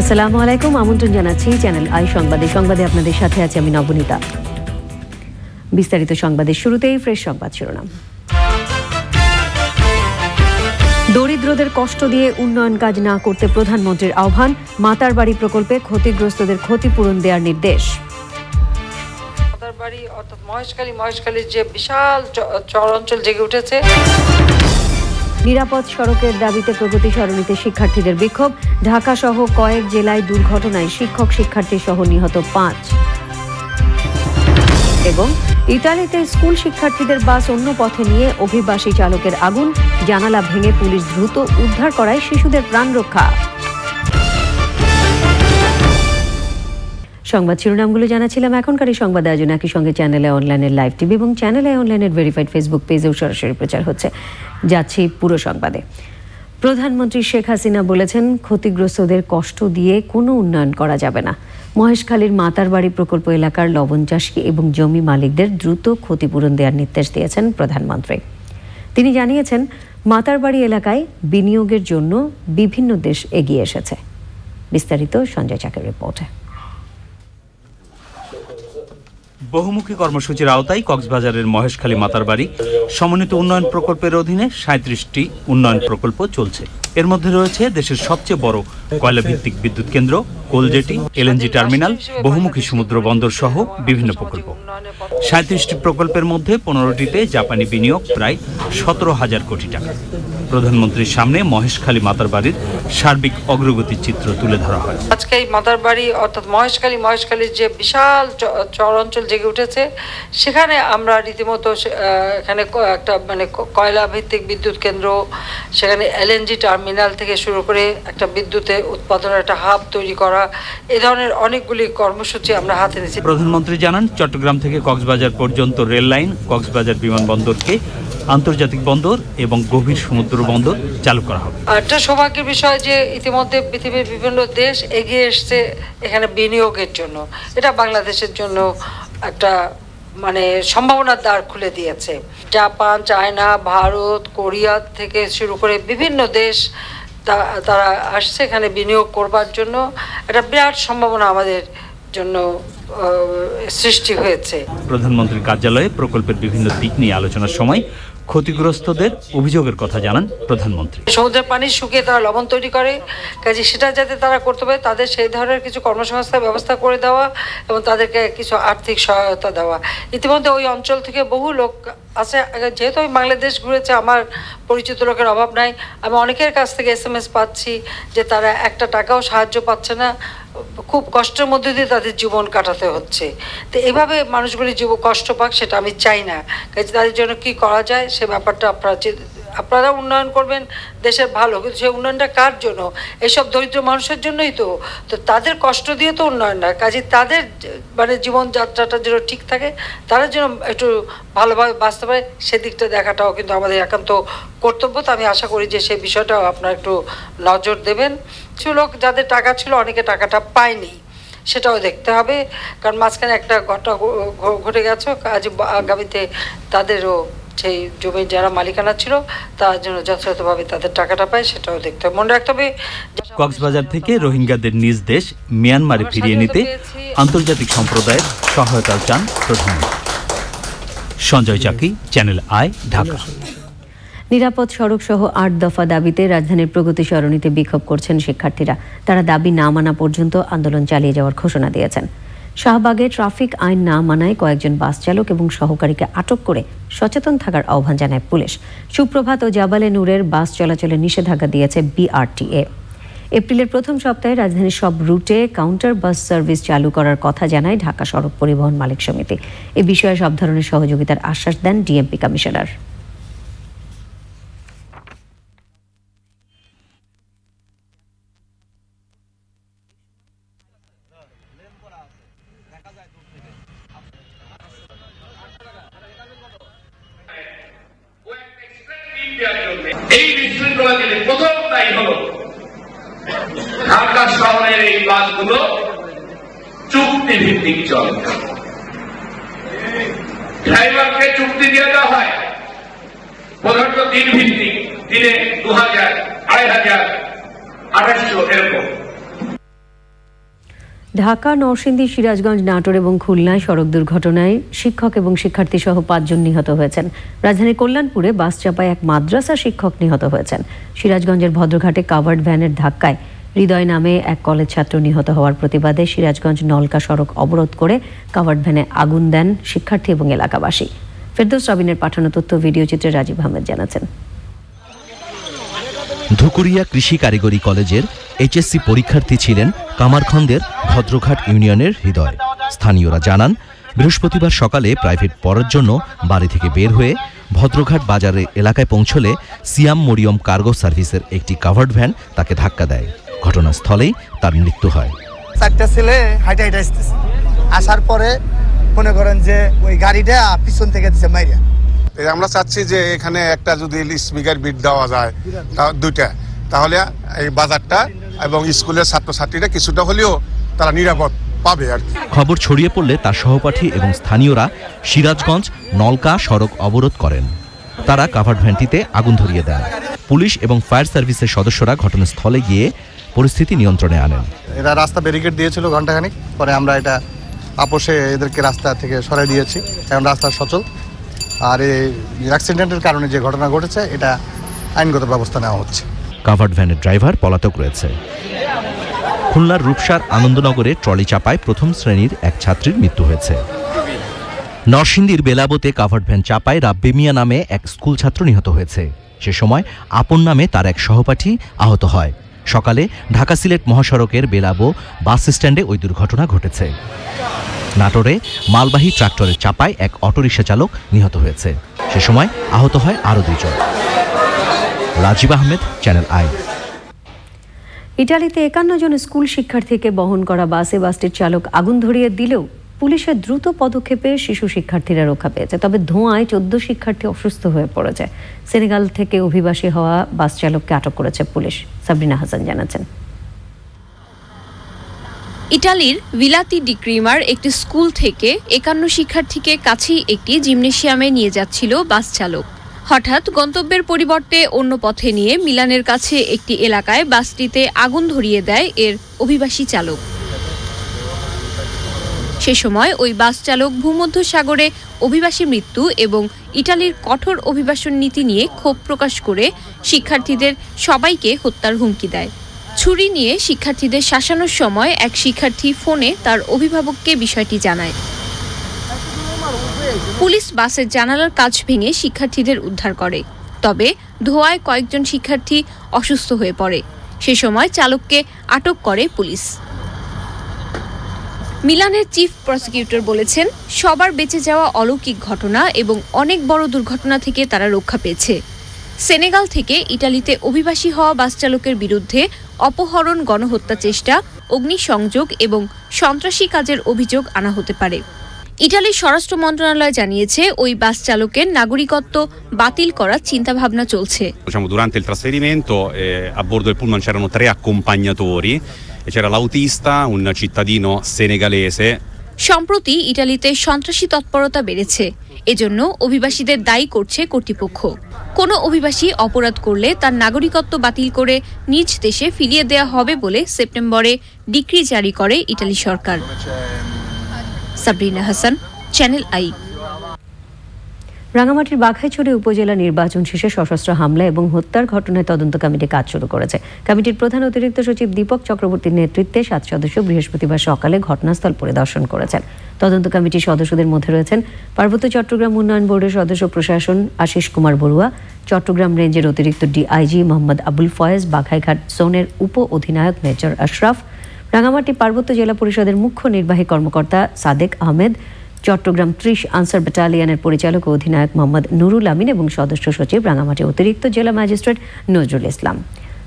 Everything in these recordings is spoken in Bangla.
আসসালামু আলাইকুম, আমন্ত্রণ জানাচ্ছি চ্যানেল আই সংবাদে। সংবাদে আপনাদের সাথে আছি আমি নবনীতা। বিস্তারিত সংবাদের শুরুতেই ফ্রেশ সংবাদ শিরোনাম। দরিদ্রদের কষ্ট দিয়ে উন্নয়ন কাজ না করতে প্রধানমন্ত্রীর আহ্বান, মাতার বাড়ি প্রকল্পে ক্ষতিগ্রস্তদের ক্ষতিপূরণ দেওয়ার নির্দেশ। মহেশখালী, মহেশখালীর যে বিশাল চর অঞ্চল জেগে উঠেছে নিরাপদ সড়কের দাবিতে প্রগতি সরণিতে শিক্ষার্থীদের বিক্ষোভ। ঢাকা সহ কয়েক জেলায় দুর্ঘটনায় শিক্ষক শিক্ষার্থী সহ নিহত পাঁচ। এবং ইতালিতে স্কুল শিক্ষার্থীদের বাস অন্য পথে নিয়ে অভিবাসী চালকের আগুন। জানালা ভেঙে পুলিশ দ্রুত উদ্ধার করায় শিশুদের প্রাণ রক্ষা সংবাদ শিরোনামগুলো জানাছিলাম এখনকার এই সংবাদ আয়োজন একই সঙ্গে চ্যানেলে অনলাইনের লাইভ টিভি এবং চ্যানেলে অনলাইনের ভেরিফাইড ফেসবুক পেজেও সরাসরি প্রচার হচ্ছে। যাচ্ছি পুরো সংবাদে। প্রধানমন্ত্রী শেখ হাসিনা বলেছেন, ক্ষতিগ্রস্তদের কষ্ট দিয়ে কোনো উন্নয়ন করা যাবে না। মহেশখালীর মাতার বাড়ি প্রকল্প এলাকার লবণ চাষী এবং জমি মালিকদের দ্রুত ক্ষতিপূরণ দেওয়ার নির্দেশ দিয়েছেন প্রধানমন্ত্রী। তিনি জানিয়েছেন মাতার বাড়ি এলাকায় বিনিয়োগের জন্য বিভিন্ন দেশ এগিয়ে এসেছে। বিস্তারিত সঞ্জয় চাকের রিপোর্টে। বহুমুখী কর্মসূচির আওতায় কক্সবাজারের মহেশখালী মাতার বাড়ি সমন্বিত উন্নয়ন প্রকল্পের অধীনে সাঁত্রিশটি উন্নয়ন প্রকল্প চলছে। এর মধ্যে রয়েছে দেশের সবচেয়ে বড় কয়লা ভিত্তিক বিদ্যুৎ কেন্দ্র কোলজেটি এলএনজি টার্মিনাল, বহুমুখী সমুদ্র বন্দর সহ বিভিন্ন প্রকল্প। সাঁত্রিশটি প্রকল্পের মধ্যে পনেরোটিতে জাপানি বিনিয়োগ প্রায় সতেরো হাজার কোটি টাকা। প্রধানমন্ত্রীর সামনে মহেশখালী মাতারবাড়ির সার্বিক অগ্রগতির চিত্র তুলে ধরা হয়। আজকে এই মাতার বাড়ি অর্থাৎ মহেশখালী, মহেশখালীর যে বিশাল চ- চর অঞ্চল জেগে উঠেছে, সেখানে আমরা রীতিমতো এখানে একটা মানে কয়লা ভিত্তিক বিদ্যুৎ কেন্দ্র, সেখানে এলএনজি টার্মিনাল থেকে শুরু করে একটা বিদ্যুতে উৎপাদনের একটা হাব তৈরি করা এ ধরনের অনেকগুলি কর্মসূচি আমরা হাতে নিয়েছি। প্রধানমন্ত্রী জানান চট্টগ্রাম থেকে কক্সবাজার পর্যন্ত রেল লাইন কক্সবাজার বিমানবন্দরকে আন্তর্জাতিক বন্দর এবং গভীর সমুদ্র বন্দর চালু করা হবে। একটা সৌভাগ্যের বিষয় যে ইতিমধ্যে পৃথিবীর বিভিন্ন দেশ এগিয়ে এসছে এখানে বিনিয়োগের জন্য। এটা বাংলাদেশের জন্য একটা মানে সম্ভাবনার দ্বার খুলে দিয়েছে। জাপান চায়না ভারত কোরিয়া থেকে শুরু করে বিভিন্ন দেশ তারা আসছে এখানে বিনিয়োগ করবার জন্য। একটা বিরাট সম্ভাবনা আমাদের জন্য সৃষ্টি হয়েছে। প্রধানমন্ত্রীর কার্যালয়ে প্রকল্পের বিভিন্ন দিক নিয়ে আলোচনার সময় ক্ষতিগ্রস্তদের অভিযোগের কথা জানান প্রধানমন্ত্রী। সমুদ্রের পানি শুকিয়ে তারা লবণ তৈরি করে, কাজে সেটা যাতে তারা করতে পারে, তাদের সেই ধরনের কিছু কর্মসংস্থার ব্যবস্থা করে দেওয়া এবং তাদেরকে কিছু আর্থিক সহায়তা দেওয়া। ইতিমধ্যে ওই অঞ্চল থেকে বহু লোক আছে। যেহেতু আমি বাংলাদেশ ঘুরেছে, আমার পরিচিত লোকের অভাব নাই। আমি অনেকের কাছ থেকে এস এম এস পাচ্ছি যে তারা একটা টাকাও সাহায্য পাচ্ছে না। খুব কষ্টের মধ্যে দিয়ে তাদের জীবন কাটাতে হচ্ছে। তো এভাবে মানুষগুলি জীব কষ্ট পাক, সেটা আমি চাই না। কাজে তাদের জন্য কি করা যায়, সে ব্যাপারটা আপনারা আপনারা উন্নয়ন করবেন, দেশের ভালো। কিন্তু সেই উন্নয়নটা কার জন্য? এইসব দরিদ্র মানুষের জন্যই তো। তো তাদের কষ্ট দিয়ে তো উন্নয়ন না। কাজে তাদের মানে জীবনযাত্রাটা যেন ঠিক থাকে, তারা যেন একটু ভালোভাবে বাঁচতে পারে, সেদিকটা দেখাটাও কিন্তু আমাদের একান্ত কর্তব্য। তো আমি আশা করি যে সেই বিষয়টাও আপনারা একটু নজর দেবেন। কিছু লোক যাদের টাকা ছিল অনেকে টাকাটা পায়নি সেটাও দেখতে হবে। কারণ মাঝখানে একটা ঘটনা ঘটে গেছে আজ আগামীতে তাদেরও সেই জমির যারা মালিকানা ছিল তার জন্য যথাযথভাবে তাদের টাকাটা পায় সেটাও দেখতে হবে। মনে রাখতে হবে কক্সবাজার থেকে রোহিঙ্গাদের নিজ দেশ মিয়ানমারে ফিরিয়ে নিতে আন্তর্জাতিক সম্প্রদায়ের সহায়তা চান প্রধানমন্ত্রী সঞ্জয় চাকি চ্যানেল আই ঢাকা। নিরাপদ সড়ক সহ আট দফা দাবিতে রাজধানীর প্রগতি সরণিতে বিক্ষোভ করছেন শিক্ষার্থীরা। তারা দাবি না মানা পর্যন্ত আন্দোলন চালিয়ে যাওয়ার ঘোষণা দিয়েছেন। শাহবাগে ট্রাফিক আইন না মানায় কয়েকজন বাস চালক এবং সহকারীকে আটক করে সচেতন থাকার আহ্বান জানায় পুলিশ। সুপ্রভাত ও জাবালে নূরের বাস চলাচলে নিষেধাজ্ঞা দিয়েছে বিআরটিএ। এপ্রিলের প্রথম সপ্তাহে রাজধানীর সব রুটে কাউন্টার বাস সার্ভিস চালু করার কথা জানায় ঢাকা সড়ক পরিবহন মালিক সমিতি। এ বিষয়ে সব ধরনের সহযোগিতার আশ্বাস দেন ডিএমপি কমিশনার। এই বিশৃঙ্খলা দিলে প্রথম দায়ী হল ঢাকা শহরের এই বাসগুলো চুক্তি ভিত্তিক চলে। ড্রাইভারকে চুক্তি দিয়ে দেওয়া হয়। প্রধানত দিন ভিত্তিক দিনে দু হাজার আড়াই হাজার আঠাশশো এরকম। ঢাকা, নরসিংদী, সিরাজগঞ্জ, নাটোর এবং খুলনায় সড়ক দুর্ঘটনায় শিক্ষক এবং শিক্ষার্থী সহ পাঁচজন নিহত হয়েছেন। রাজধানীর কল্যাণপুরে বাস চাপায় এক মাদ্রাসা শিক্ষক নিহত হয়েছেন। সিরাজগঞ্জের ভদ্রঘাটে কাভার্ড ভ্যানের ধাক্কায় হৃদয় নামে এক কলেজ ছাত্র নিহত হওয়ার প্রতিবাদে সিরাজগঞ্জ নলকা সড়ক অবরোধ করে কাভার্ড ভ্যানে আগুন দেন শিক্ষার্থী এবং এলাকাবাসী। ফেরদৌস রবিনের পাঠানো তথ্য, ভিডিও চিত্রে রাজীব আহমেদ জানাচ্ছেন। ধুকুরিয়া কৃষি কারিগরি কলেজের এইচএসসি পরীক্ষার্থী ছিলেন কামারখন্দের ভদ্রঘাট ইউনিয়নের হৃদয়। স্থানীয়রা জানান, বৃহস্পতিবার সকালে প্রাইভেট পড়ার জন্য বাড়ি থেকে বের হয়ে ভদ্রঘাট বাজারে এলাকায় পৌঁছলে সিয়াম মরিয়ম কার্গো সার্ভিসের একটি কাভার্ড ভ্যান তাকে ধাক্কা দেয়। ঘটনাস্থলেই তার মৃত্যু হয়। চারটা ছেলে হাইটে হাইটে আসার পরে মনে করেন যে ওই গাড়িটা পিছন থেকে দিচ্ছে মাইরা। এই আমরা চাচ্ছি যে এখানে একটা যদি স্পিকার বিট দেওয়া যায় তা- দুইটা। তাহলে এই বাজারটা এবং স্কুলের ছাত্রছাত্রীরা কিছুটা হলেও তারা নিরাপদ পাবে আর খবর ছড়িয়ে পড়লে তার সহপাঠী এবং স্থানীয়রা সিরাজগঞ্জ নলকা সড়ক অবরোধ করেন। তারা কাভার্ড ভ্যানটিতে আগুন ধরিয়ে দেন। পুলিশ এবং ফায়ার সার্ভিসের সদস্যরা ঘটনাস্থলে গিয়ে পরিস্থিতি নিয়ন্ত্রণে আনেন। এরা রাস্তা ব্যারিকেড দিয়েছিল ঘন্টাখানিক পরে আমরা এটা আপোষে এদেরকে রাস্তা থেকে সরাই দিয়েছি। এখন রাস্তা সচল। আর এই অ্যাক্সিডেন্টের কারণে যে ঘটনা ঘটেছে, এটা আইনগত ব্যবস্থা নেওয়া হচ্ছে। কাভার্ড ভ্যানের ড্রাইভার পলাতক রয়েছে। খুলনার রূপসার আনন্দনগরে ট্রলি চাপায় প্রথম শ্রেণির এক ছাত্রীর মৃত্যু হয়েছে। নরসিংদীর বেলাবোতে কাভার্ড ভ্যান চাপায় রাব্বি মিয়া নামে এক স্কুল ছাত্র নিহত হয়েছে। সে সময় আপন নামে তার এক সহপাঠী আহত হয়। সকালে ঢাকা সিলেট মহাসড়কের বেলাবো বাস স্ট্যান্ডে ওই দুর্ঘটনা ঘটেছে। নাটোরে মালবাহী ট্রাক্টরের চাপায় এক অটোরিকশা চালক নিহত হয়েছে। সে সময় আহত হয় আরও দুজন রাজীব আহমেদ চ্যানেল আই ইটালিতে একান্ন জন স্কুল শিক্ষার্থীকে বহন করা বাসে বাসটির চালক আগুন ধরিয়ে দিলেও পুলিশের দ্রুত পদক্ষেপে শিশু শিক্ষার্থীরা রক্ষা পেয়েছে। তবে ধোঁয়ায় চোদ্দ শিক্ষার্থী অসুস্থ হয়ে পড়েছে। সেনেগাল থেকে অভিবাসী হওয়া বাস চালককে আটক করেছে পুলিশ, সাবরিনা হাসান জানাচ্ছেন। ইটালির ভিলাতি ডিক্রিমার একটি স্কুল থেকে একান্ন শিক্ষার্থীকে কাছেই একটি জিমনেশিয়ামে নিয়ে যাচ্ছিল বাস চালক। হঠাৎ গন্তব্যের পরিবর্তে অন্য পথে নিয়ে মিলানের কাছে একটি এলাকায় বাসটিতে আগুন ধরিয়ে দেয় এর অভিবাসী চালক। সে সময় ওই বাস চালক ভূমধ্য সাগরে অভিবাসী মৃত্যু এবং ইটালির কঠোর অভিবাসন নীতি নিয়ে ক্ষোভ প্রকাশ করে শিক্ষার্থীদের সবাইকে হত্যার হুমকি দেয়। ছুরি নিয়ে শিক্ষার্থীদের শাসানোর সময় এক শিক্ষার্থী ফোনে তার অভিভাবককে বিষয়টি জানায়। পুলিশ বাসের জানালার কাজ ভেঙে শিক্ষার্থীদের উদ্ধার করে। তবে ধোঁয়ায় কয়েকজন শিক্ষার্থী অসুস্থ হয়ে পড়ে। সে সময় চালককে আটক করে পুলিশ। মিলানের চিফ প্রসিকিউটর বলেছেন, সবার বেঁচে যাওয়া অলৌকিক ঘটনা এবং অনেক বড় দুর্ঘটনা থেকে তারা রক্ষা পেয়েছে। সেনেগাল থেকে ইটালিতে অভিবাসী হওয়া বাস চালকের বিরুদ্ধে অপহরণ গণহত্যা চেষ্টা অগ্নিসংযোগ এবং সন্ত্রাসী কাজের অভিযোগ আনা হতে পারে। ইটালির স্বরাষ্ট্র মন্ত্রণালয় জানিয়েছে ওই বাস চালকের নাগরিকত্ব বাতিল করার চিন্তাভাবনা চলছে। Durante il trasferimento eh, a bordo del pullman c'erano tre accompagnatori. C'era l'autista, un cittadino senegalese সম্প্রতি ইটালিতে সন্ত্রাসী তৎপরতা বেড়েছে। এজন্য অভিবাসীদের দায়ী করছে কর্তৃপক্ষ। কোনো অভিবাসী অপরাধ করলে তার নাগরিকত্ব বাতিল করে নিজ দেশে ফিরিয়ে দেয়া হবে বলে সেপ্টেম্বরে ডিক্রি জারি করে Italy Sarkar. Sabrina Hasan, channel I. রাঙামাটির বাঘাইছড়ি উপজেলা নির্বাচন শেষে সশস্ত্র হামলা এবং হত্যার ঘটনায় তদন্ত কমিটি কাজ শুরু করেছে। কমিটির প্রধান অতিরিক্ত সচিব দীপক চক্রবর্তীর নেতৃত্বে সাত সদস্য বৃহস্পতিবার সকালে ঘটনাস্থল পরিদর্শন করেছেন। তদন্ত কমিটির সদস্যদের মধ্যে রয়েছেন পার্বত্য চট্টগ্রাম উন্নয়ন বোর্ডের সদস্য প্রশাসন আশিস কুমার বড়ুয়া, চট্টগ্রাম রেঞ্জের অতিরিক্ত ডিআইজি মোহাম্মদ আবুল ফয়েজ, বাঘাইঘাট জোনের উপ অধিনায়ক মেজর আশরাফ, রাঙামাটি পার্বত্য জেলা পরিষদের মুখ্য নির্বাহী কর্মকর্তা সাদেক আহমেদ চট্টগ্রাম ত্রিশ আনসার ব্যাটালিয়নের পরিচালক ও অধিনায়ক মোহাম্মদ নুরুল আমিন এবং সদস্য সচিব রাঙামাটি অতিরিক্ত জেলা ম্যাজিস্ট্রেট নজরুল ইসলাম।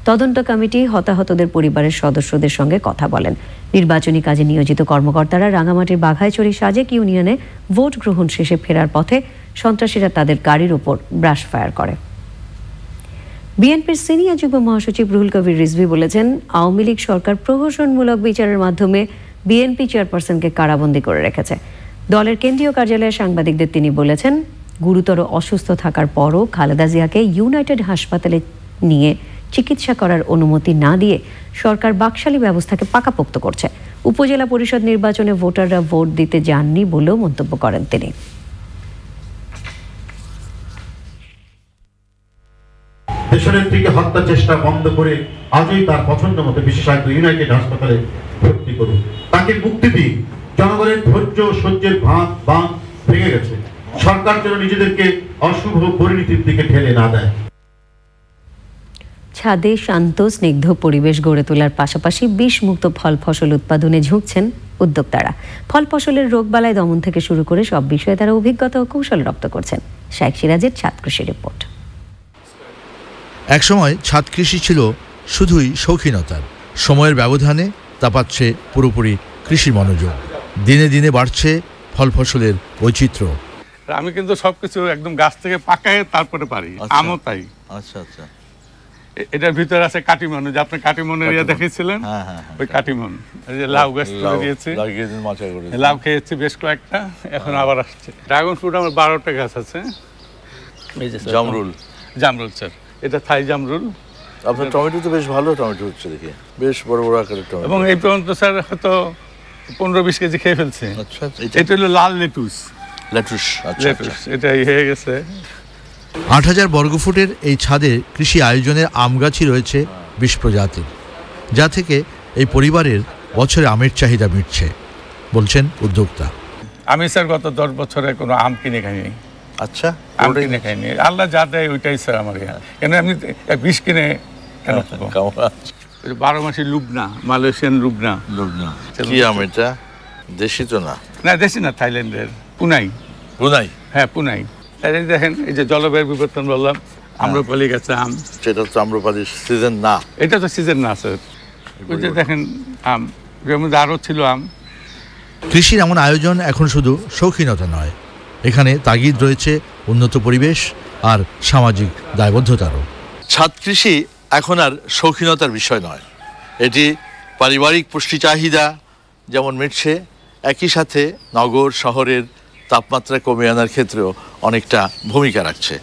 তদন্ত কমিটি হতাহতদের পরিবারের সদস্যদের সঙ্গে কথা বলেন। নির্বাচনী কাজে নিয়োজিত কর্মকর্তারা রাঙামাটির বাঘাইছড়ি সাজেক ইউনিয়নে ভোট গ্রহণ শেষে ফেরার পথে সন্ত্রাসীরা তাদের গাড়ির ওপর ব্রাশ ফায়ার করে। বিএনপির সিনিয়র যুগ্ম মহাসচিব রুহুল কবির রিজভি বলেছেন, আওয়ামী লীগ সরকার প্রহসনমূলক বিচারের মাধ্যমে বিএনপি চেয়ারপারসনকে কারাবন্দী করে রেখেছে। দলের কেন্দ্রীয় কার্যালয়ে সাংবাদিকদের তিনি বলেছেন, গুরুতর অসুস্থ থাকার পরও খালেদা জিয়াকে ইউনাইটেড হাসপাতালে নিয়ে চিকিৎসা করার অনুমতি না দিয়ে সরকার বাকশালী ব্যবস্থাকে পাকাপোক্ত করছে। উপজেলা পরিষদ নির্বাচনে ভোটাররা ভোট দিতে যাননি বলেও মন্তব্য করেন তিনি। হত্যা চেষ্টা বন্ধ করে আজই তার পছন্দ মতো বিশেষায়িত ইউনাইটেড হাসপাতালে ভর্তি করুন। তাকে মুক্তি দিন। জনগণের ধৈর্য সহ্যের ভাঁত বাঁধ ভেঙে গেছে। সরকার যেন নিজেদেরকে অশুভ পরিণতির দিকে ঠেলে না দেয়। ছাদে শান্ত স্নিগ্ধ পরিবেশ গড়ে তোলার পাশাপাশি বিষমুক্ত ফল ফসল উৎপাদনে ঝুঁকছেন উদ্যোক্তারা। ফল ফসলের রোগবালাই দমন থেকে শুরু করে সব বিষয়ে তারা অভিজ্ঞতা ও কৌশল রপ্ত করছেন। শাইখ সিরাজের ছাদ কৃষি রিপোর্ট। একসময় ছাদ কৃষি ছিল শুধুই শৌখিনতার। সময়ের ব্যবধানে তা পাচ্ছে পুরোপুরি কৃষি মনোযোগ। দিনে দিনে বাড়ছে ফল ফসলের বৈচিত্র্য। আমি কিন্তু সবকিছু একদম গাছ থেকে পাকায় তারপরে পারি। আমও তাই। আচ্ছা আচ্ছা। এটার ভিতরে আছে কাটিমন। যে আপনি ইয়ে কাটিমন। দেখেছিলেন হ্যাঁ, হ্যাঁ, হ্যাঁ। ওই কাটিমন। এই যে লাউ গাছ তুলে দিয়েছি। লাউ খেয়েছি বেশ কয়েকটা এখন আবার আসছে। ড্রাগন ফ্রুট আমার বারোটা গাছ আছে। এই জামরুল। জামরুল স্যার এটা থাই জামরুল। আপনার টমেটো তো বেশ ভালো টমেটো হচ্ছে দেখি। বেশ বড় বড় আকারের টমেটো। এবং এই পর্যন্ত স্যার হয়তো পনেরো বিশ কেজি খেয়ে ফেলছে। আচ্ছা এটা হলো লাল লেটুস। লেটুস আচ্ছা লেটুস এটাই হয়ে গেছে। আট হাজার বর্গফুটের এই ছাদে কৃষি আয়োজনের আম গাছই রয়েছে বিশ প্রজাতির যা থেকে এই পরিবারের বছরে আমের চাহিদা মিটছে বলছেন উদ্যোক্তা। আমি স্যার গত দশ বছরে কোনো আম কিনে খাইনি আচ্ছা আম কিনে খাইনি আল্লাহ যা দেয় ওইটাই স্যার আমার কেন এমনি বিষ কিনে বারো মাসি লুবনা মালয়েশিয়ান লুবনা। লুবনা। কি আম এটা? দেশি তো না? না দেশি না থাইল্যান্ডের। পুনাই। পুনাই? হ্যাঁ পুনাই। তাই দেখেন এই যে জলবায়ু বিবর্তন বললাম আম্রপালি গাছে আম। সেটা তো আম্রপালির সিজন না। এটা তো সিজন না স্যার ওই যে দেখেন আম যেমন আরও ছিল আম। কৃষির এমন আয়োজন এখন শুধু শৌখিনতা নয়। এখানে তাগিদ রয়েছে উন্নত পরিবেশ আর সামাজিক দায়বদ্ধতারও। ছাদ কৃষি এখন আর শৌখিনতার বিষয় নয়। এটি পারিবারিক পুষ্টি চাহিদা যেমন মিটছে, একই সাথে নগর শহরের তাপমাত্রা কমিয়ে আনার ক্ষেত্রেও অনেকটা ভূমিকা রাখছে।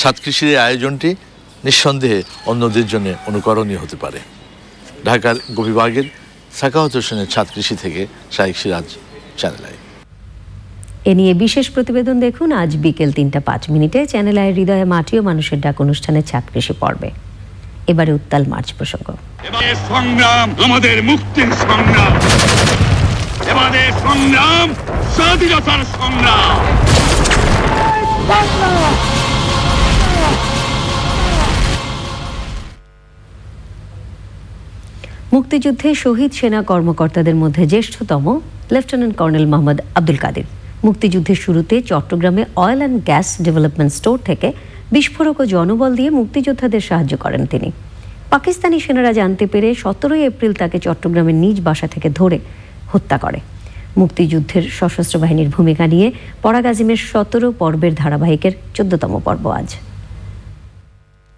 ছাদ কৃষির আয়োজনটি নিঃসন্দেহে অন্যদের জন্য অনুকরণীয় হতে পারে। ঢাকার গোপীবাগের সাকাওয়াত হোসেনের ছাদ কৃষি থেকে শাহিক সিরাজ চ্যানেল আই। এ নিয়ে বিশেষ প্রতিবেদন দেখুন আজ বিকেল তিনটা পাঁচ মিনিটে। চ্যানেল আয়ের হৃদয়ে মাটি ও মানুষের ডাক অনুষ্ঠানে ছাদ কৃষি পর্বে। এবারে উত্তাল মার্চ প্রসঙ্গ। সংগ্রাম আমাদের মুক্তির সংগ্রাম। এবারে সংগ্রাম স্বাধীনতার সংগ্রাম। মুক্তিযুদ্ধে শহীদ সেনা কর্মকর্তাদের মধ্যে জ্যেষ্ঠতম লেফটেন্যান্ট কর্নেল মোহাম্মদ আব্দুল কাদের। মুক্তিযুদ্ধের শুরুতে চট্টগ্রামে oil and gas development store থেকে বিস্ফোরক ও জনবল দিয়ে মুক্তিযোদ্ধাদের সাহায্য করেন তিনি। পাকিস্তানি সেনারা জানতে পেরে সতেরোই এপ্রিল তাকে চট্টগ্রামের নিজ বাসা থেকে ধরে হত্যা করে। মুক্তিযুদ্ধের সশস্ত্র বাহিনীর ভূমিকা নিয়ে পরাগ আজিমের সতেরো পর্বের ধারাবাহিকের চোদ্দতম পর্ব আজ।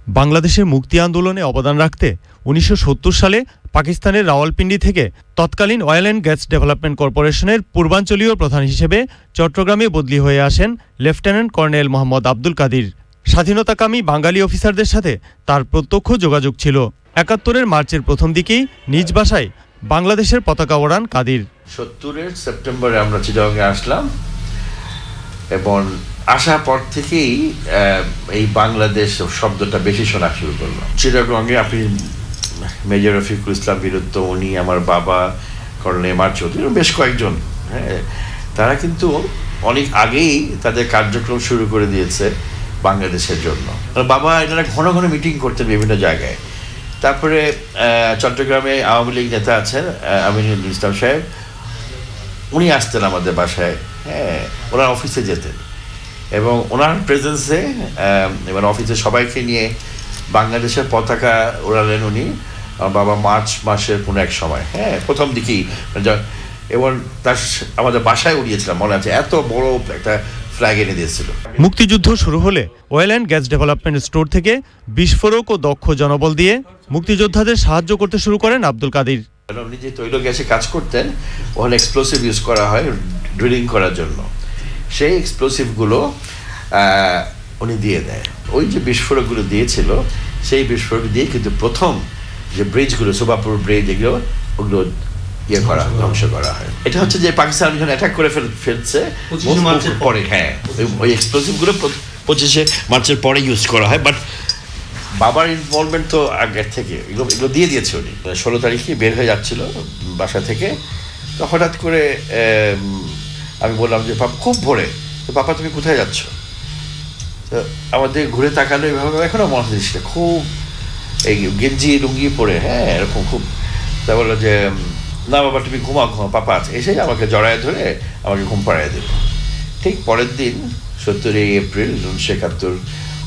বাংলাদেশের মুক্তি আন্দোলনে অবদান রাখতে উনিশশো সত্তর সালে পাকিস্তানের রাওয়ালপিন্ডি থেকে তৎকালীন অয়েল অ্যান্ড গ্যাস ডেভেলপমেন্ট কর্পোরেশনের পূর্বাঞ্চলীয় প্রধান হিসেবে চট্টগ্রামে বদলি হয়ে আসেন লেফটেন্যান্ট কর্নেল মোহাম্মদ আব্দুল কাদির। স্বাধীনতাকামী বাঙালি অফিসারদের সাথে তার প্রত্যক্ষ যোগাযোগ ছিল। একাত্তরের মার্চের প্রথম দিকেই নিজ বাসায় বাংলাদেশের পতাকা ওড়ান কাদির। সত্তরের সেপ্টেম্বরে আমরা চিটাগংয়ে আসলাম এবং আসার পর থেকেই এই বাংলাদেশ শব্দটা বেশি শোনা শুরু করল। চিটাগংয়ে আপনি মেজর রফিকুল ইসলাম বীরত্ব উনি আমার বাবা, কর্নেল এম আর চৌধুরী বেশ কয়েকজন হ্যাঁ। তারা কিন্তু অনেক আগেই তাদের কার্যক্রম শুরু করে দিয়েছে। বাংলাদেশের জন্য। বাবা এনারা ঘন ঘন মিটিং করতেন বিভিন্ন জায়গায়। তারপরে চট্টগ্রামে আওয়ামী লীগ নেতা আছেন আমিনুল ইসলাম সাহেব। উনি আসতেন আমাদের বাসায় হ্যাঁ ওনার অফিসে যেতেন। এবং ওনার প্রেজেন্সে এবার অফিসে সবাইকে নিয়ে বাংলাদেশের পতাকা ওড়ালেন উনি। বাবা মার্চ মাসের কোনো এক সময় হ্যাঁ প্রথম দিকেই। মানে এবং তার আমাদের বাসায় উড়িয়েছিলাম, মনে আছে, এত বড় একটা ফ্ল্যাগ এনে দিয়েছিল। মুক্তিযুদ্ধ শুরু হলে oil and gas development store থেকে বিস্ফোরক ও দক্ষ জনবল দিয়ে মুক্তিযোদ্ধাদের সাহায্য করতে শুরু করেন আব্দুল কাদির। উনি যে তৈল গ্যাসে কাজ করতেন ওখানে এক্সপ্লোসিভ ইউজ করা হয় ড্রিলিং করার জন্য। সেই এক্সপ্লোসিভগুলো উনি দিয়ে দেয়। ওই যে বিস্ফোরকগুলো দিয়েছিল সেই বিস্ফোরক দিয়ে কিন্তু প্রথম যে ব্রিজগুলো সুবাপুর ব্রিজ এগুলো ওগুলো ইয়ে করা ধ্বংস করা হয়। এটা হচ্ছে যে পাকিস্তান যখন অ্যাটাক করে ফেল ফেলছে মার্চের পরে। হ্যাঁ ওই- ওই এক্সপ্লোসিভ পঁচিশে মার্চের পরে ইউজ করা হয় বাট বাবার ইনভলভমেন্ট তো আগের থেকে এগুলো এগুলো দিয়ে দিয়েছে উনি। ষোলো তারিখে বের হয়ে যাচ্ছিল বাসা থেকে। তো হঠাৎ করে আমি বললাম যে পাপা খুব ভোরে। তো পাপা তুমি কোথায় যাচ্ছ? তো আমাদের ঘুরে তাকালো এভাবে এখনও মনে হচ্ছে খুব এই গেঞ্জি লুঙ্গি পরে হ্যাঁ এরকম খুব। তা বলল যে না, বাবা, তুমি ঘুমা ঘুমা পাপা আছে। এসে আমাকে জড়ায় ধরে আমাকে ঘুম পাড়ায় দিল। ঠিক পরের দিন, সত্তরই এপ্রিল উনিশশো একাত্তর,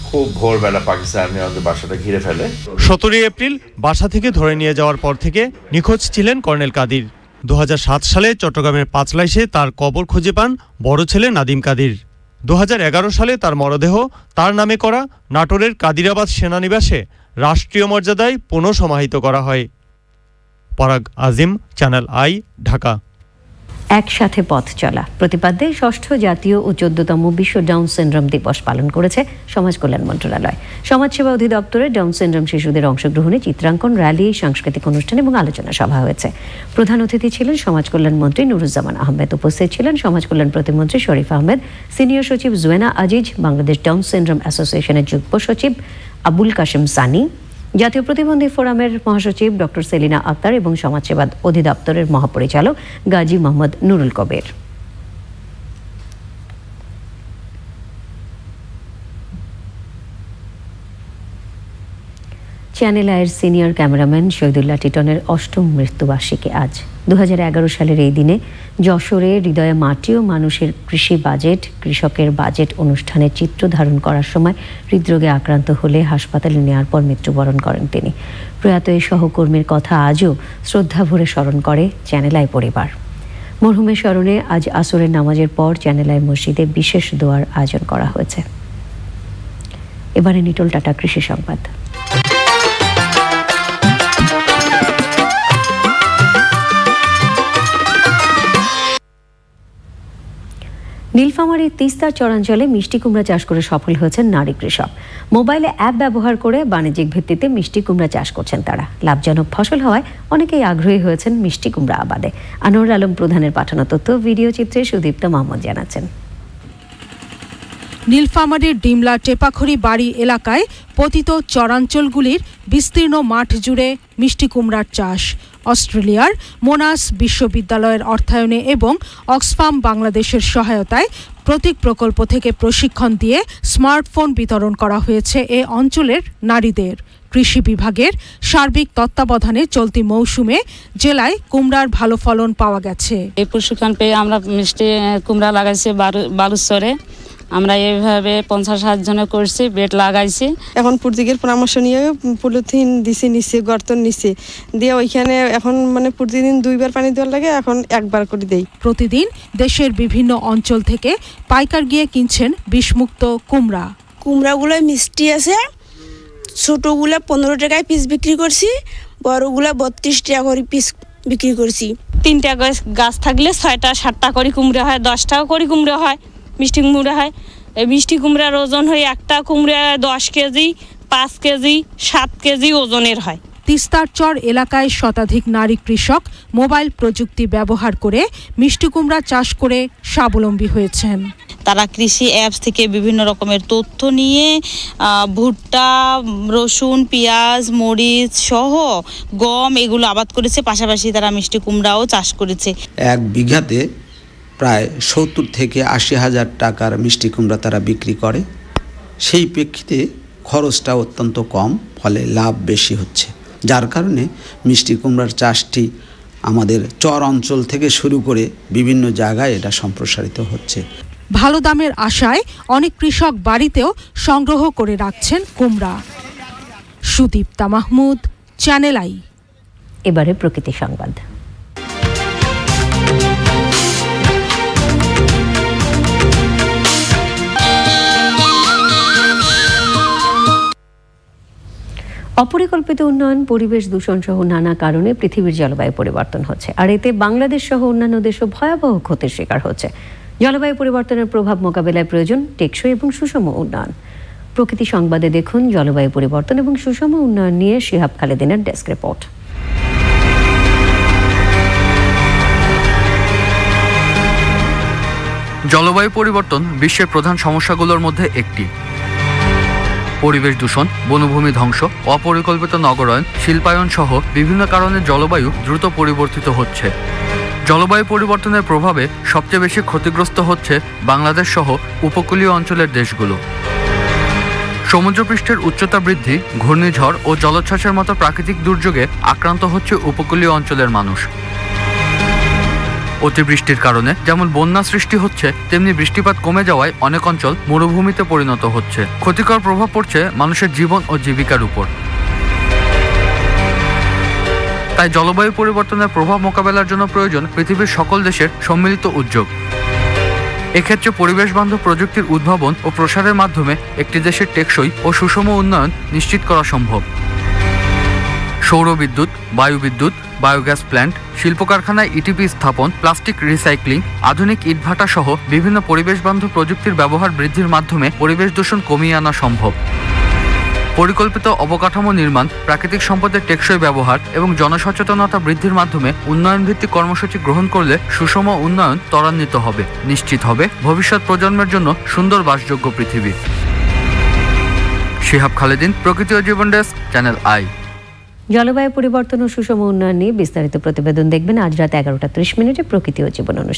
খুব ভোরবেলা পাকিস্তান আমাদের বাসাটা ঘিরে ফেলে। সতেরোই এপ্রিল, বাসা থেকে ধরে নিয়ে যাওয়ার পর থেকে নিখোঁজ ছিলেন কর্নেল কাদির। দু হাজার সাত সালে চট্টগ্রামের পাঁচলাইশে তার কবর খুঁজে পান বড় ছেলে নাদিম কাদির। দু হাজার এগারো সালে তার মরদেহ তার নামে করা নাটোরের কাদিরাবাদ সেনানিবাসে রাষ্ট্রীয় মর্যাদায় পুনঃসমাহিত করা হয়। পরাগ আজিম, চ্যানেল আই, ঢাকা। একসাথে পথ চলা। প্রতিপাদ্যে ষষ্ঠ জাতীয় ও চোদ্দতম বিশ্ব ডাউন সিনড্রোম দিবস পালন করেছে সমাজ কল্যাণ মন্ত্রণালয়। সমাজসেবা অধিদপ্তরে ডাউন সিনড্রোম শিশুদের অংশগ্রহণে চিত্রাঙ্কন, র্যালি, সাংস্কৃতিক অনুষ্ঠান এবং আলোচনা সভা হয়েছে। প্রধান অতিথি ছিলেন সমাজ কল্যাণ মন্ত্রী নুরুজ্জামান আহমেদ। উপস্থিত ছিলেন সমাজ কল্যাণ প্রতিমন্ত্রী শরীফ আহমেদ। সিনিয়র সচিব জুয়েনা আজিজ, বাংলাদেশ ডাউন সিনড্রোম অ্যাসোসিয়েশনের যুগ্ম সচিব আবুল কাশেম সানি। জাতীয় প্রতিবন্ধী ফোরামের মহাসচিব ডক্টর সেলিনা আক্তার এবং সমাজসেবা অধিদপ্তরের মহাপরিচালক গাজী মোহাম্মদ নুরুল কবির। চ্যানেল আয়ের সিনিয়র ক্যামেরাম্যান শহীদুল্লাহ টিটনের অষ্টম মৃত্যুবার্ষিকী আজ। দু হাজার এগারো সালের এই দিনে যশোরে হৃদয়ে মাটি ও মানুষের কৃষি বাজেট, কৃষকের বাজেট অনুষ্ঠানে চিত্র ধারণ করার সময় হৃদরোগে আক্রান্ত হলে হাসপাতালে নেওয়ার পর মৃত্যুবরণ করেন তিনি। প্রয়াত এই সহকর্মীর কথা আজও শ্রদ্ধা ভরে স্মরণ করে চ্যানেল আই পরিবার। মরহুমের স্মরণে আজ আসরের নামাজের পর চ্যানেল আই মসজিদে বিশেষ দোয়ার আয়োজন করা হয়েছে। এবারে নিটল টাটা কৃষি সংবাদ। নীলফামারীর তিস্তার চরাঞ্চলে মিষ্টি কুমড়া চাষ করে সফল হয়েছেন নারী কৃষক। মোবাইলে অ্যাপ ব্যবহার করে বাণিজ্যিক ভিত্তিতে মিষ্টি কুমড়া চাষ করছেন তারা। লাভজনক ফসল হওয়ায় অনেকেই আগ্রহী হয়েছেন মিষ্টি কুমড়া আবাদে। আনোয়ার আলম প্রধানের পাঠানো তথ্য, ভিডিও চিত্রে সুদীপ্ত মাহমুদ জানাচ্ছেন। নীলফামারীর ডিমলা টেপাখড়ি বাড়ি এলাকায় পতিত চরাঞ্চলগুলির বিস্তীর্ণ মাঠ জুড়ে মিষ্টি কুমড়ার চাষ। অস্ট্রেলিয়ার মোনাস বিশ্ববিদ্যালয়ের অর্থায়নে এবং অক্সফাম বাংলাদেশের সহায়তায় প্রতীক প্রকল্প থেকে প্রশিক্ষণ দিয়ে স্মার্টফোন বিতরণ করা হয়েছে এ অঞ্চলের নারীদের। কৃষি বিভাগের সার্বিক তত্ত্বাবধানে চলতি মৌসুমে জেলায় কুমড়ার ভালো ফলন পাওয়া গেছে। এই প্রশিক্ষণ পেয়ে আমরা মিষ্টি, কুমড়া লাগাইছি বালুচরে আমরা এইভাবে পঞ্চাশ ষাট জনে করছি বেড লাগাইছি। এখন প্রতীকের পরামর্শ নিয়ে পলিথিন দিছি নিচে গর্ত নিচে দিয়ে ওইখানে এখন মানে প্রতিদিন দুইবার পানি দেওয়ার লাগে এখন একবার করে দেই। প্রতিদিন দেশের বিভিন্ন অঞ্চল থেকে পাইকার গিয়ে কিনছেন বিষমুক্ত কুমড়া। কুমড়াগুলো মিষ্টি আছে। ছোটগুলো পনেরো টাকায় পিস বিক্রি করছি বড়গুলো বত্রিশ টাকা করে পিস বিক্রি করছি। তিনটা গাছ থাকলে ছয়টা সাতটা করে কুমড়া হয় দশটাও করে কুমড়া হয়। মিষ্টি কুমড়া হয়। এই মিষ্টি কুমড়ার ওজন হয় একটা কুমড়া দশ কেজি পাঁচ কেজি সাত কেজি ওজনের হয়। তিস্তার চর এলাকায় শতাধিক নারী কৃষক মোবাইল প্রযুক্তি ব্যবহার করে মিষ্টি কুমড়া চাষ করে স্বাবলম্বী হয়েছেন। তারা কৃষি অ্যাপস থেকে বিভিন্ন রকমের তথ্য নিয়ে ভুট্টা রসুন পেঁয়াজ মরিচ সহ গম এগুলো আবাদ করেছে। পাশাপাশি তারা মিষ্টি কুমড়াও চাষ করেছে। এক বিঘাতে প্রায় সত্তর থেকে আশি হাজার টাকার মিষ্টি কুমড়া তারা বিক্রি করে। সেই প্রেক্ষিতে খরচটা অত্যন্ত কম ফলে লাভ বেশি হচ্ছে। যার কারণে মিষ্টি কুমড়ার চাষটি আমাদের চর অঞ্চল থেকে শুরু করে বিভিন্ন জায়গায় এটা সম্প্রসারিত হচ্ছে। ভালো দামের আশায় অনেক কৃষক বাড়িতেও সংগ্রহ করে রাখছেন কুমড়া। Sudipta Mahmud channel I. এবারে প্রকৃতি সংবাদ। অপরিকল্পিত উন্নয়ন, পরিবেশ দূষণ সহ নানা কারণে পৃথিবীর জলবায়ু পরিবর্তন হচ্ছে। আর এতে বাংলাদেশ সহ অন্যান্য দেশও ভয়াবহ ক্ষতির শিকার হচ্ছে। জলবায়ু পরিবর্তনের প্রভাব মোকাবেলায় প্রয়োজন টেকসই এবং সুষম উন্নয়ন। প্রকৃতি সংবাদে দেখুন জলবায়ু পরিবর্তন এবং সুষম উন্নয়ন নিয়ে শিহাব খালেদিনের ডেস্ক রিপোর্ট। জলবায়ু পরিবর্তন বিশ্বের প্রধান সমস্যাগুলোর মধ্যে একটি। পরিবেশ দূষণ, বনভূমি ধ্বংস, অপরিকল্পিত নগরায়ন শিল্পায়ন সহ বিভিন্ন কারণে জলবায়ু দ্রুত পরিবর্তিত হচ্ছে। জলবায়ু পরিবর্তনের প্রভাবে সবচেয়ে বেশি ক্ষতিগ্রস্ত হচ্ছে বাংলাদেশ সহ উপকূলীয় অঞ্চলের দেশগুলো। সমুদ্রপৃষ্ঠের উচ্চতা বৃদ্ধি, ঘূর্ণিঝড় ও জলোচ্ছ্বাসের মতো প্রাকৃতিক দুর্যোগে আক্রান্ত হচ্ছে উপকূলীয় অঞ্চলের মানুষ। অতিবৃষ্টির কারণে। যেমন বন্যা সৃষ্টি হচ্ছে, তেমনি বৃষ্টিপাত কমে যাওয়ায় অনেক অঞ্চল মরুভূমিতে পরিণত হচ্ছে। ক্ষতিকর প্রভাব পড়ছে মানুষের জীবন ও জীবিকার উপর। তাই জলবায়ু পরিবর্তনের প্রভাব মোকাবেলার জন্য প্রয়োজন পৃথিবীর সকল দেশের সম্মিলিত উদ্যোগ। এক্ষেত্রে পরিবেশ বান্ধব প্রযুক্তির উদ্ভাবন ও প্রসারের মাধ্যমে একটি দেশের টেকসই ও সুষম উন্নয়ন নিশ্চিত করা সম্ভব। সৌর বিদ্যুৎ বায়ু বিদ্যুৎ বায়োগ্যাস প্ল্যান্ট শিল্প কারখানায় ইটিপি স্থাপন, প্লাস্টিক রিসাইক্লিং, আধুনিক ইটভাটা সহ বিভিন্ন পরিবেশ বান্ধব প্রযুক্তির ব্যবহার বৃদ্ধির মাধ্যমে পরিবেশ দূষণ কমিয়ে আনা সম্ভব। পরিকল্পিত অবকাঠামো নির্মাণ, প্রাকৃতিক সম্পদের টেকসই ব্যবহার এবং জনসচেতনতা বৃদ্ধির মাধ্যমে উন্নয়ন ভিত্তিক কর্মসূচি গ্রহণ করলে সুষম উন্নয়ন ত্বরান্বিত হবে, নিশ্চিত হবে ভবিষ্যৎ প্রজন্মের জন্য সুন্দর বাসযোগ্য পৃথিবী। শিহাব খালেদিন, প্রকৃতি ও জীবন ডেস্ক, চ্যানেল আই। জলবায়ু পরিবর্তন ও সুষম উন্নয়ন নিয়ে বিস্তারিত প্রতিবেদন দেখবেন আজ রাত এগারোটা ত্রিশ মিনিটে প্রকৃতি ও জীবন অনুষ্ঠান।